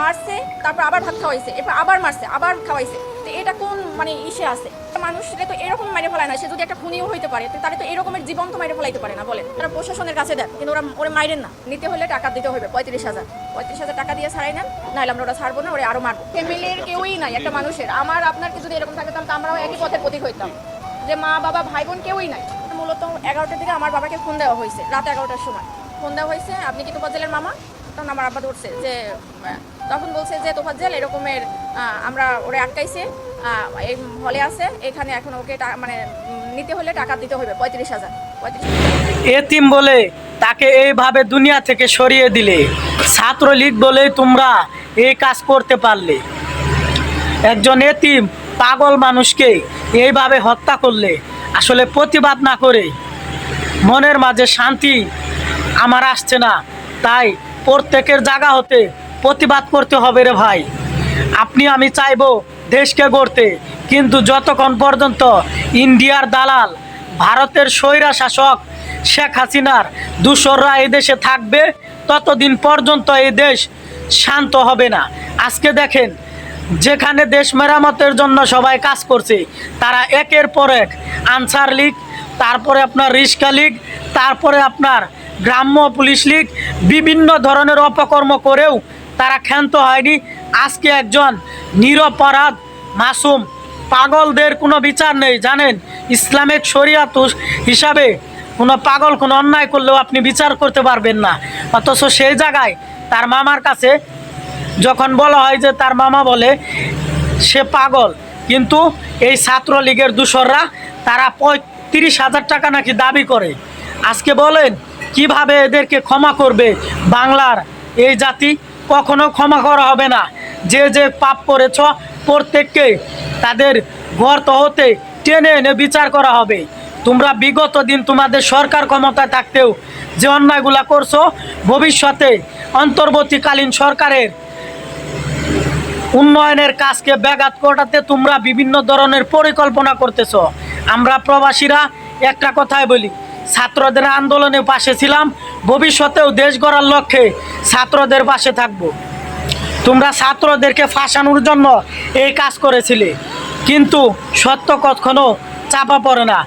মারছে, তারপর আবার ভাত খাওয়াইছে, এরপর আবার মারছে, আবার খাওয়াইছে। তো এটা কোন মানে ইসে আছে? মানুষরে তো এরকম মেরে ফেলায় না, সে যদি একটা খুনিও হইতে পারে, তো তারা তো এরকমের জীবন তো মেরে ফেলাইতে পারে না, বলেন। তারা প্রশাসনের কাছে দেন কিন্তু ওরা ওরা মাইরেন না। নিতে হলে টাকা দিতে হবে, পঁয়ত্রিশ হাজার। পঁয়ত্রিশ হাজার টাকা দিয়ে ছাড়াই নেন, নাহলে আমরা ওরা ছাড়বো না, ওরা আরও মারবো। ফ্যামিলির কেউই নাই, একটা মানুষের। আমার আপনার যদি এরকম থাকতাম তো আমরাও একই পথের প্রতীক হইতাম। যে মা, বাবা ভাই বোন কেউই নাই। মূলত এগারোটার দিকে আমার বাবাকে ফোন দেওয়া হয়েছে রাত এগারোটার সময়। ফোন দেওয়া হয়েছে আপনি কি তোফাজ্জেলের মামা? তখন আমার আব্বা ধরছে যে, তখন বলছে যে তোফাজ্জেল এরকমের আমরা ওরে আটকাইছে এই হলে আছে, এখানে এখন ওকে মানে নিতে হলে টাকা দিতে হবে পঁয়ত্রিশ হাজার। এতিম বলে তাকে এইভাবে দুনিয়া থেকে সরিয়ে দিলে। ছাত্রলীগ বলে তোমরা এই কাজ করতে পারলে। একজন এতিম পাগল মানুষকে এইভাবে হত্যা করলে, আসলে প্রতিবাদ না করে মনের মাঝে শান্তি আমার আসছে না। তাই প্রত্যেকের জায়গা হতে প্রতিবাদ করতে হবে রে ভাই। আপনি, আমি চাইব দেশকে গড়তে, কিন্তু যতক্ষণ পর্যন্ত ইন্ডিয়ার দালাল, ভারতের স্বৈরা শাসক শেখ হাসিনার দূষররা এই দেশে থাকবে, ততদিন পর্যন্ত এই দেশ শান্ত হবে না। আজকে দেখেন, যেখানে দেশ মেরামতের জন্য সবাই কাজ করছে, তারা একের পর এক আনসার লীগ, তারপরে আপনার রিস্কা লীগ, তারপরে আপনার গ্রাম্য পুলিশ লীগ বিভিন্ন ধরনের অপকর্ম করেও তারা ক্ষান্ত হয়নি। আজকে একজন নিরপরাধ, মাসুম, পাগলদের কোনো বিচার নেই, জানেন? ইসলামিক শরিয়াত হিসাবে কোনো পাগল, কোনো অন্যায় করলেও আপনি বিচার করতে পারবেন না। অথচ সেই জায়গায় তার মামার কাছে যখন বলা হয় যে তার মামা বলে, সে পাগল। কিন্তু এই ছাত্রলীগের দূষররা তারা পঁয়ত্রিশ হাজার টাকা নাকি দাবি করে। আজকে বলেন কীভাবে এদেরকে ক্ষমা করবে বাংলার এই জাতি? কখনো ক্ষমা করা হবে না। যে যে পাপ করেছ, প্রত্যেককে তাদের গর্ত হতে টেনে এনে বিচার করা হবে। তোমরা বিগত দিন তোমাদের সরকার ক্ষমতায় থাকতেও যে অন্যায়গুলা করছ, ভবিষ্যতে অন্তর্বর্তীকালীন সরকারের উন্নয়নের কাজকে ব্যাঘাত ঘটাতে তোমরা বিভিন্ন ধরনের পরিকল্পনা করতেছ। আমরা প্রবাসীরা একটা কথাই বলি ছাত্রদের আন্দোলনে পাশে ছিলাম, ভবিষ্যতেও দেশ গড়ার লক্ষ্যে ছাত্রদের পাশে থাকব। তোমরা ছাত্রদেরকে ফাঁসানোর জন্য এই কাজ করেছিলে, কিন্তু সত্য কখনো চাপা পড়ে না।